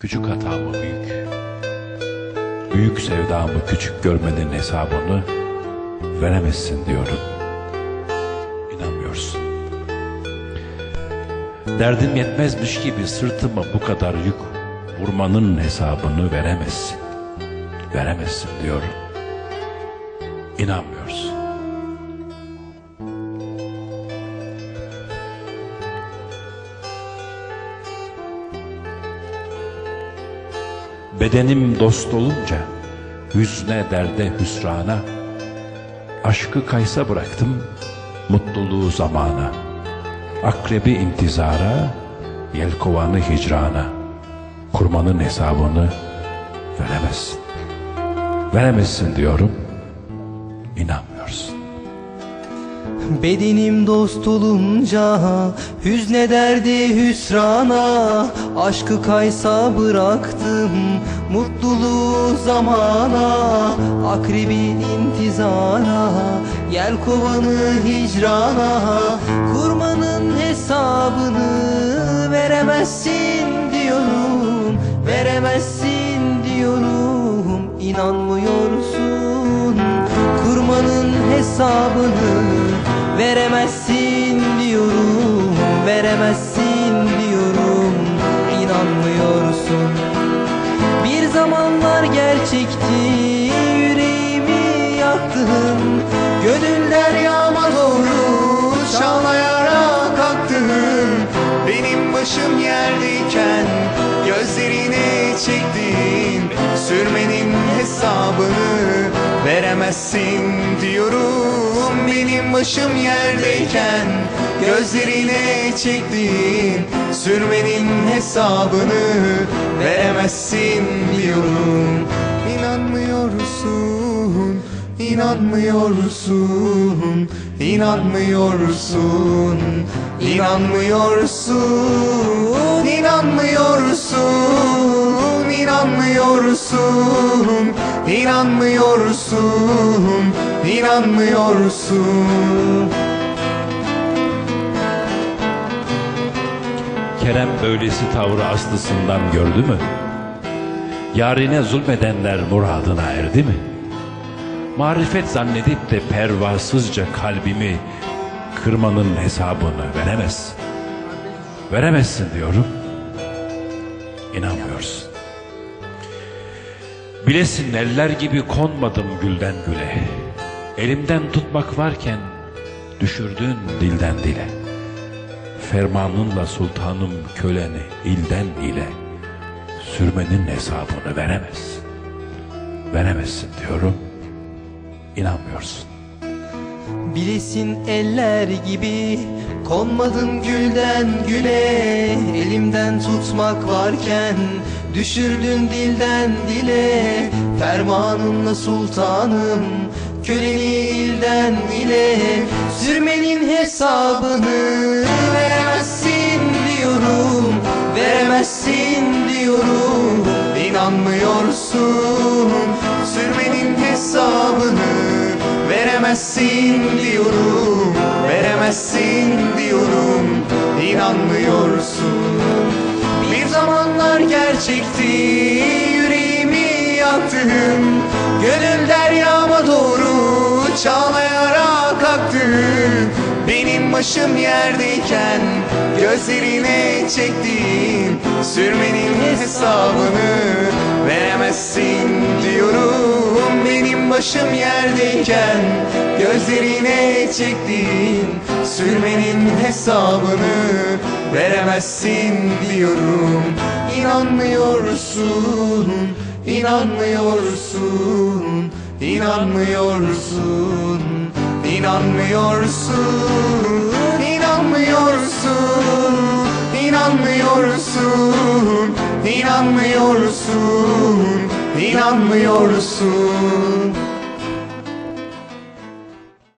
Küçük hatamı büyük, büyük sevdamı küçük görmenin hesabını veremezsin diyorum. İnanmıyorsun. Derdim yetmezmiş gibi sırtıma bu kadar yük vurmanın hesabını veremezsin. Veremezsin diyorum. İnanmıyorsun. Bedenim dost olunca hüzne derde hüsrana Aşkı kaysa bıraktım mutluluğu zamana Akrebi intizara yelkovanı hicrana Kurmanın hesabını veremezsin. Veremezsin diyorum inanmıyorsun Bedenim dost olunca Hüzne derdi hüsrana Aşkı kaysa bıraktım Mutluluğu zamana Akrebi intizara Yelkovanı hicrana Kurmanın hesabını Veremezsin diyorum Veremezsin diyorum İnanmıyorsun Kurmanın hesabını veremezsin diyorum Veremezsin diyorum. İnanmıyorsun. Bir zamanlar gerçekti yüreğimi yaktın. Gönül deryama doğru çağlayarak aktın. Benim başım yerdeyken gözlerine çektin. Sürmenin hesabını veremezsin diyorum Başım yerdeyken gözlerine çektin Sürmenin hesabını veremezsin diyorum İnanmıyorsun, inanmıyorsun, inanmıyorsun, inanmıyorsun, inanmıyorsun, inanmıyorsun, inanmıyorsun, inanmıyorsun. Kerem böylesi tavrı aslısından gördü mü? Yarine zulmedenler muradına erdi mi? Marifet zannedip de pervasızca kalbimi kırmanın hesabını veremez. Veremezsin diyorum. İnanmıyorsun. Bilesin eller gibi konmadım gülden güle. Elimden tutmak varken düşürdün dilden dile. Fermanınla sultanım köleni ilden ile sürmenin hesabını veremez. Veremezsin diyorum. İnanmıyorsun. Bilesin eller gibi Konmadım gülden güle. Elimden tutmak varken Düşürdün dilden dile. Fermanınla sultanım Köleni ilden ile. Sürmenin hesabını Veremezsin Veremezsin diyorum Veremezsin diyorum. İnanmıyorsun. Bir zamanlar gerçekti Yüreğimi yaktın Gönül deryama doğru Çağlayarak aktın Benim başım yerdeyken Gözlerine çektin Sürmenin hesabını Veremezsin başım yerdeyken Gözlerine çektiğin sürmenin hesabını veremezsin diyorum İnanmıyorsun, inanmıyorsun, inanmıyorsun İnanmıyorsun, inanmıyorsun, inanmıyorsun, inanmıyorsun, inanmıyorsun.